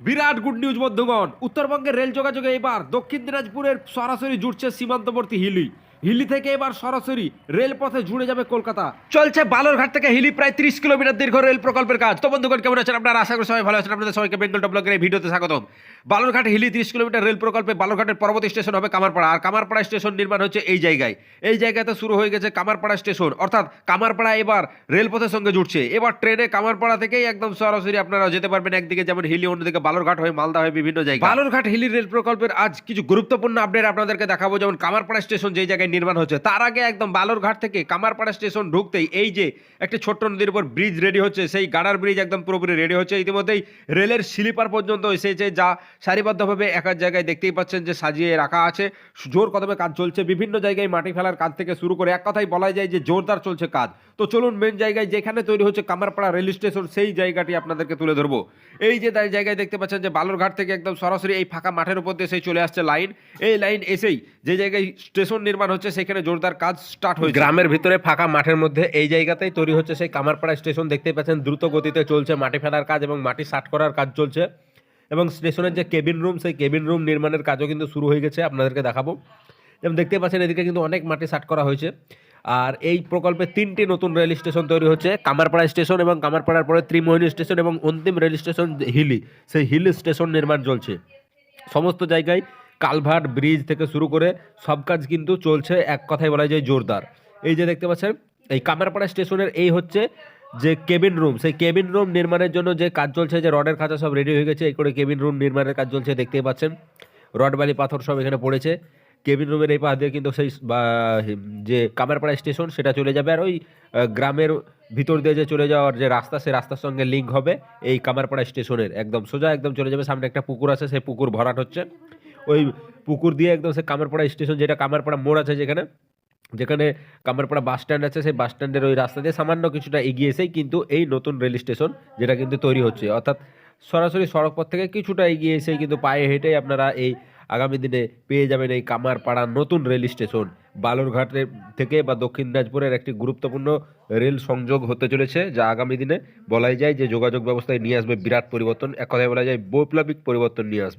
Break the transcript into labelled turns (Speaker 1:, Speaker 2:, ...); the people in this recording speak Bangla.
Speaker 1: বিরাট গুড নিউজ বন্ধুগণ উত্তরবঙ্গের রেল যোগাযোগে এবার দক্ষিণ দিনাজপুরের সরাসরি জুটছে সীমান্তবর্তী হিলি। হিলি থেকে এবার সরাসরি রেলপথে জুড়ে যাবে কলকাতা। চলছে বালুরঘাট থেকে হিলি প্রায় ত্রিশ কিলোমিটার দীর্ঘ রেল প্রকল্পের কাজ। তো বন্ধুগণ, কেমন আছেন আপনারা? আশা করি সবাই ভালো আছেন। আপনাদের সবাইকে বেঙ্গল ব্লগের এই ভিডিওতে স্বাগতম। বালুরঘাট হিলি ত্রিশ কিলোমিটার রেল প্রকল্পে বালুরঘাটের পরবর্তী স্টেশন হবে কামারপাড়া। আর কামারপাড়া স্টেশন নির্মাণ হচ্ছে এই জায়গায়। এই জায়গাতে শুরু হয়ে গেছে কামারপাড়া স্টেশন। অর্থাৎ কামারপাড়া এবার রেলপথের সঙ্গে জুড়ছে। এবার ট্রেনে কামারপাড়া থেকেই একদম সরাসরি আপনারা যেতে পারবেন একদিকে যেমন হিলি, অন্যদিকে বালুরঘাট হয়ে মালদা হয়ে বিভিন্ন জায়গায়। বালুরঘাট হিলি রেল প্রকল্পের আজ কিছু গুরুত্বপূর্ণ আপডেট আপনাদেরকে দেখাবো। যেমন কামারপাড়া স্টেশন যেই জায়গায় নির্মাণ হচ্ছে তার আগে একদম বালুরঘাট থেকে কামারপাড়া স্টেশন ঢুকতেই এই যে একটি ছোট্ট নদীর উপর ব্রিজ রেডি হচ্ছে, সেই গাডার ব্রিজ একদম পুরোপুরি রেডি হচ্ছে। ইতিমধ্যেই রেলের স্লিপার পর্যন্ত এসেছে, যা সারিবদ্ধভাবে এক এক জায়গায় দেখতেই পাচ্ছেন যে সাজিয়ে রাখা আছে। জোর কদমে কাজ চলছে, বিভিন্ন জায়গায় মাটি ফেলার কাজ থেকে শুরু করে এক কথাই বলা যায় যে জোরদার চলছে কাজ। তো চলুন মেন জায়গায় যেখানে তৈরি হচ্ছে কামারপাড়া রেল স্টেশন, সেই জায়গাটি আপনাদেরকে তুলে ধরবো। এই যে জায়গায় দেখতে পাচ্ছেন যে বালুরঘাট থেকে একদম সরাসরি এই ফাঁকা মাঠের উপর দিয়ে সেই চলে আসছে লাইন। এই লাইন এসেই যে জায়গায় স্টেশন নির্মাণ হচ্ছে সেখানে জোরদার কাজ স্টার্ট হয়েছে। গ্রামের ভিতরে ফাঁকা মাঠের মধ্যে এই জায়গাতেই তৈরি হচ্ছে সেই কামারপাড়া স্টেশন। দেখতেই পাচ্ছেন দ্রুত গতিতে চলছে, মাটি ফেলার কাজ এবং মাটি সাট করার কাজ চলছে। এবং স্টেশনের যে কেবিন রুম সেই কেবিন রুম নির্মাণের কাজও কিন্তু শুরু হয়ে গেছে, আপনাদেরকে দেখাবো। যেমন দেখতে পাচ্ছেন এদিকে কিন্তু অনেক মাটি সাট করা হয়েছে। আর এই প্রকল্পে তিনটি নতুন রেল স্টেশন তৈরি হচ্ছে, কামারপাড়া স্টেশন এবং কামারপাড়ার পরে ত্রিমোহিনী স্টেশন এবং অন্তিম রেল স্টেশন হিলি। সেই হিলি স্টেশন নির্মাণ চলছে। সমস্ত জায়গায় কালভার্ট ব্রিজ থেকে শুরু করে সব কাজ কিন্তু চলছে, এক কথায় বলা যায় জোরদার। এই যে দেখতে পাচ্ছেন, এই কামারপাড়া স্টেশনের এই হচ্ছে যে কেবিন রুম, সেই কেবিন রুম নির্মাণের জন্য যে কাজ চলছে, যে রডের খাঁচা সব রেডি হয়ে গেছে, এই করে কেবিন রুম নির্মাণের কাজ চলছে, দেখতেই পাচ্ছেন। রড, বালি, পাথর সব এখানে পড়েছে। কেবিন রুমের এই পাশ দিয়ে কিন্তু সেই যে কামারপাড়া স্টেশন, সেটা চলে যাবে। আর ওই গ্রামের ভিতর দিয়ে যে চলে যাওয়ার যে রাস্তা সেই রাস্তার সঙ্গে লিঙ্ক হবে এই কামারপাড়া স্টেশনের। একদম সোজা একদম চলে যাবে, সামনে একটা পুকুর আছে, সেই পুকুর ভরাট হচ্ছে। ওই পুকুর দিয়ে একদম সে কামারপাড়া স্টেশন যেটা কামারপাড়া মোড় আছে যেখানে যেখানে কামারপাড়া বাস স্ট্যান্ড আছে, সেই বাস স্ট্যান্ডের ওই রাস্তা দিয়ে সামান্য কিছুটা এগিয়ে এসেই কিন্তু এই নতুন রেল স্টেশন যেটা কিন্তু তৈরি হচ্ছে। অর্থাৎ সরাসরি সড়ক পথ থেকে কিছুটা এগিয়ে এসেই কিন্তু পায়ে হেঁটেই আপনারা এই আগামী দিনে পেয়ে যাবেন এই কামারপাড়া নতুন রেল স্টেশন বালুরঘাটের থেকে বা দক্ষিণ দিনাজপুরের একটি গুরুত্বপূর্ণ রেল সংযোগ হতে চলেছে, যা আগামী দিনে বলাই যায় যে যোগাযোগ ব্যবস্থায় নিয়ে আসবে বিরাট পরিবর্তন। এক কথায় বলা যায় বৈপ্লবিক পরিবর্তন নিয়ে আসবে।